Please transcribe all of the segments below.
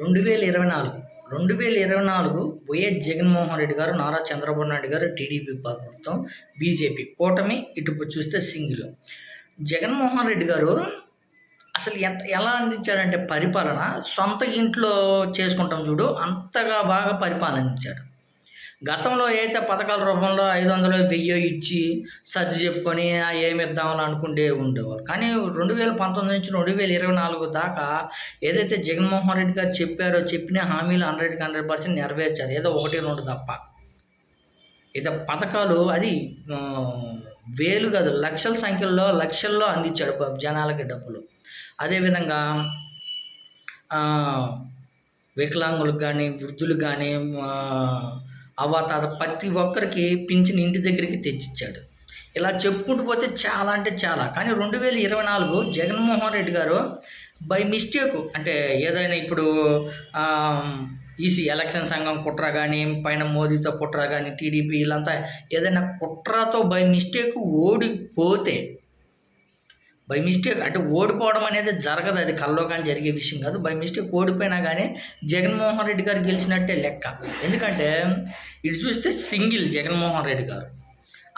రెండు వేల ఇరవై నాలుగు. రెండు వేల ఇరవై నాలుగు వైఎస్ జగన్మోహన్ రెడ్డి గారు నారా చంద్రబాబు నాయుడు గారు టీడీపీ ప్రభుత్వం బీజేపీ కూటమి ఇటు చూస్తే సింగిల్. జగన్మోహన్ రెడ్డి గారు అసలు ఎంత ఎలా అందించారంటే పరిపాలన సొంత ఇంట్లో చేసుకుంటాం చూడు అంతగా బాగా పరిపాలన గతంలో అయితే పథకాల రూపంలో ఐదు వందలు వెయ్యి ఇచ్చి సర్ది చెప్పుకొని ఏమి ఇద్దామని అనుకుంటే ఉండేవారు కానీ రెండు వేల పంతొమ్మిది నుంచి రెండు వేల ఇరవై నాలుగు దాకా ఏదైతే జగన్మోహన్ రెడ్డి గారు చెప్పారో చెప్పిన హామీలు హండ్రెడ్కి హండ్రెడ్ పర్సెంట్ నెరవేర్చారు. ఏదో ఒకటి రెండు తప్ప. ఇక పథకాలు అది వేలు కాదు లక్షల సంఖ్యలో లక్షల్లో అందించాడు జనాలకి డబ్బులు. అదేవిధంగా వికలాంగులకు కానీ వృద్ధులకు కానీ అవ్వాతాత ప్రతి ఒక్కరికి పింఛన్ ఇంటి దగ్గరికి తెచ్చిచ్చాడు. ఇలా చెప్పుకుంటూ పోతే చాలా అంటే చాలా. కానీ రెండు వేల ఇరవై నాలుగు జగన్మోహన్ రెడ్డి గారు బై మిస్టేక్ అంటే ఏదైనా ఇప్పుడు ఈసీ ఎలక్షన్ సంఘం కుట్ర కానీ పైన మోదీతో కుట్ర కానీ టీడీపీ వీళ్ళంతా ఏదైనా కుట్రతో బై మిస్టేక్ ఓడిపోతే బై మిస్టేక్ అంటే ఓడిపోవడం అనేది జరగదు. అది కల్లో కానీ జరిగే విషయం కాదు. బై మిస్టేక్ ఓడిపోయినా కానీ జగన్మోహన్ రెడ్డి గారు గెలిచినట్టే లెక్క. ఎందుకంటే ఇటు చూస్తే సింగిల్ జగన్మోహన్ రెడ్డి గారు.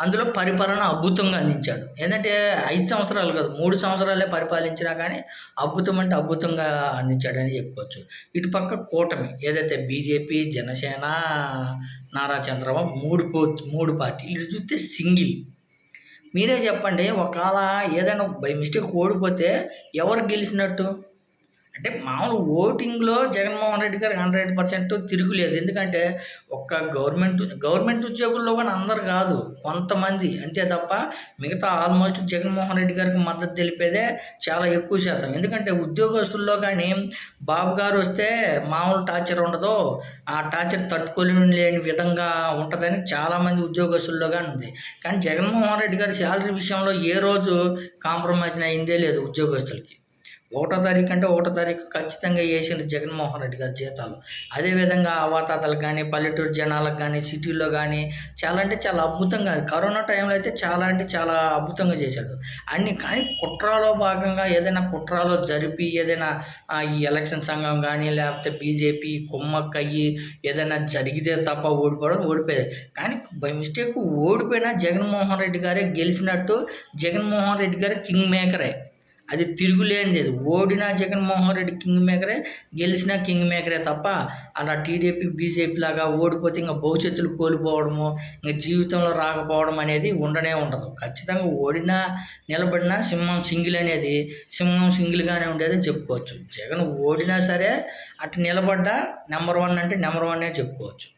అందులో పరిపాలన అద్భుతంగా అందించాడు. ఏంటంటే ఐదు సంవత్సరాలు కాదు మూడు సంవత్సరాలే పరిపాలించినా కానీ అద్భుతం అంటే అద్భుతంగా అందించాడని చెప్పుకోవచ్చు. ఇటు పక్క కూటమి ఏదైతే బీజేపీ జనసేన నారా చంద్రబాబు మూడు పో మూడు పార్టీలు. ఇటు చూస్తే సింగిల్. మీరే చెప్పండి ఒకవేళ ఏదైనా బై మిస్టేక్ ఓడిపోతే ఎవరు గెలిచినట్టు? అంటే మామూలు ఓటింగ్లో జగన్మోహన్ రెడ్డి గారికి హండ్రెడ్ పర్సెంట్ తిరుగులేదు ఎందుకంటే ఒక్క గవర్నమెంట్ గవర్నమెంట్ ఉద్యోగుల్లో కానీ అందరు కాదు కొంతమంది. అంతే తప్ప మిగతా ఆల్మోస్ట్ జగన్మోహన్ రెడ్డి గారికి మద్దతు తెలిపేదే చాలా ఎక్కువ శాతం. ఎందుకంటే ఉద్యోగస్తుల్లో కానీ బాబు గారు వస్తే మామూలు టార్చర్ ఉండదు. ఆ టార్చర్ తట్టుకోలేని విధంగా ఉంటుందని చాలామంది ఉద్యోగస్తుల్లో కానీ ఉంది. కానీ జగన్మోహన్ రెడ్డి గారి శాలరీ విషయంలో ఏ రోజు కాంప్రమైజ్ అయిందే లేదు ఉద్యోగస్తులకి. ఒకటో తారీఖు అంటే ఒకటో తారీఖు ఖచ్చితంగా వేసిండు జగన్మోహన్ రెడ్డి గారి జీతాలు. అదేవిధంగా అవాతాతలకు కానీ పల్లెటూరు జనాలకు కానీ సిటీల్లో కానీ చాలా అంటే చాలా అద్భుతంగా కరోనా టైంలో అయితే చాలా అంటే చాలా అద్భుతంగా చేశాడు అన్ని కానీ కుట్రలో భాగంగా ఏదైనా కుట్రలో జరిపి ఏదైనా ఈ ఎలక్షన్ సంఘం కానీ లేకపోతే బీజేపీ కుమ్మక్కయ్యి ఏదైనా జరిగితే తప్ప ఓడిపోవడం ఓడిపోయేది. కానీ బై మిస్టేక్ ఓడిపోయినా జగన్మోహన్ రెడ్డి గారే గెలిచినట్టు జగన్మోహన్ రెడ్డి గారే కింగ్ మేకరే. అది తిరుగులేనిది. ఓడినా జగన్మోహన్ రెడ్డి కింగ్ మేకరే గెలిచినా కింగ్ మేకరే తప్ప అలా టీడీపీ బీజేపీ లాగా ఓడిపోతే ఇంకా భవిష్యత్తులు కోల్పోవడము ఇంకా జీవితంలో రాకపోవడం అనేది ఉండనే ఉండదు. ఖచ్చితంగా ఓడినా నిలబడినా సింహం సింగిల్ అనేది సింహం సింగిల్గానే ఉండేది చెప్పుకోవచ్చు. జగన్ ఓడినా సరే అటు నిలబడ్డా నెంబర్ వన్ అంటే నెంబర్ వన్నే చెప్పుకోవచ్చు.